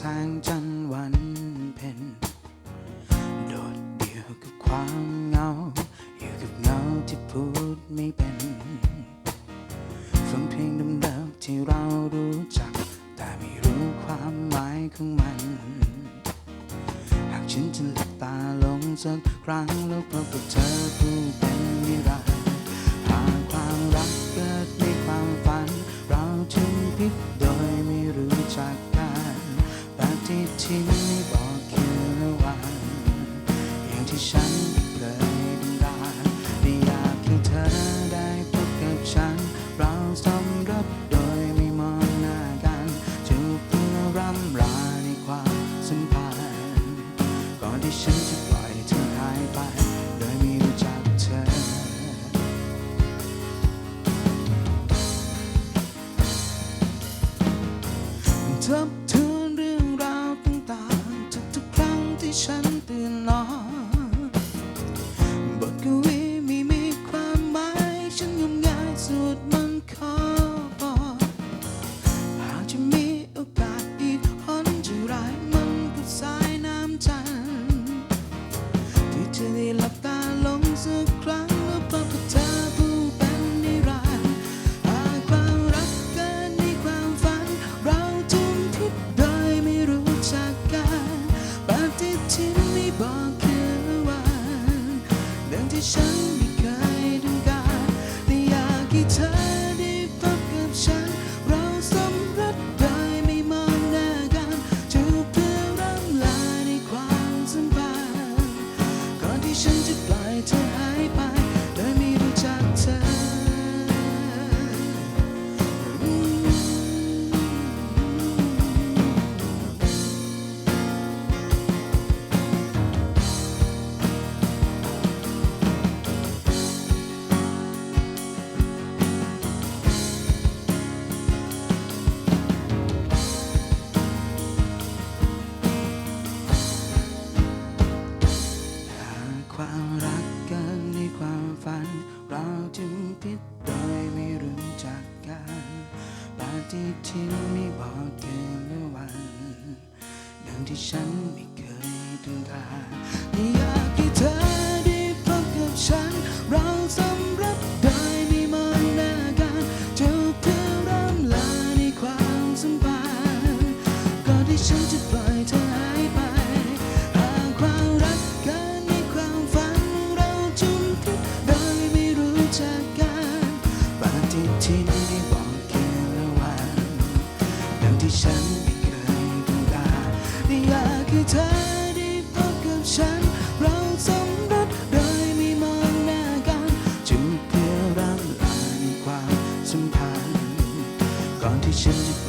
แสงจันทร์วันเพ็ญโดดเดี่ยวกับความเหงา อยู่กับเงาที่พูดไม่เป็น ฟังเพลงเดิมๆที่เรารู้จัก แต่ไม่รู้ความหมายของมัน หากฉันจะหลับตาลงสักครั้งแล้วพบกับเธอผู้เป็นนิรันดร์หากความรักเกิดในความฝัน เราจึงผิดโดยไม่รู้จัก กันปฏิทินไม่บอกคืนวันอย่างที่ฉันเคยดึงดาได้อยากให้เธอได้พบกับฉัน เราสมรสโดยไม่มองหน้ากันจูบเพื่อร่ำลาในความสัมพันธ์ก่อนที่ฉันจะปล่อยเธอหายไปโดยไม่รู้จักเธอทบท ฉันตื่นนอน รื่ เราจึงผิดโดยไม่รู้จักกันปฏิทินไม่บอกเกินและวันเรื่องที่ฉันไม่เคยต้องการอยากให้เธอได้พบกับฉัน ทินไม่บอกคืนและวันเรื่องที่ฉันไม่เคยต้องการอยากให้เธอได้พบกับฉัน เราสมรสโดยไม่มองหน้ากันจูบเพื่อร่ำลาในความสัมพันธ์ก่อนที่ฉันจะ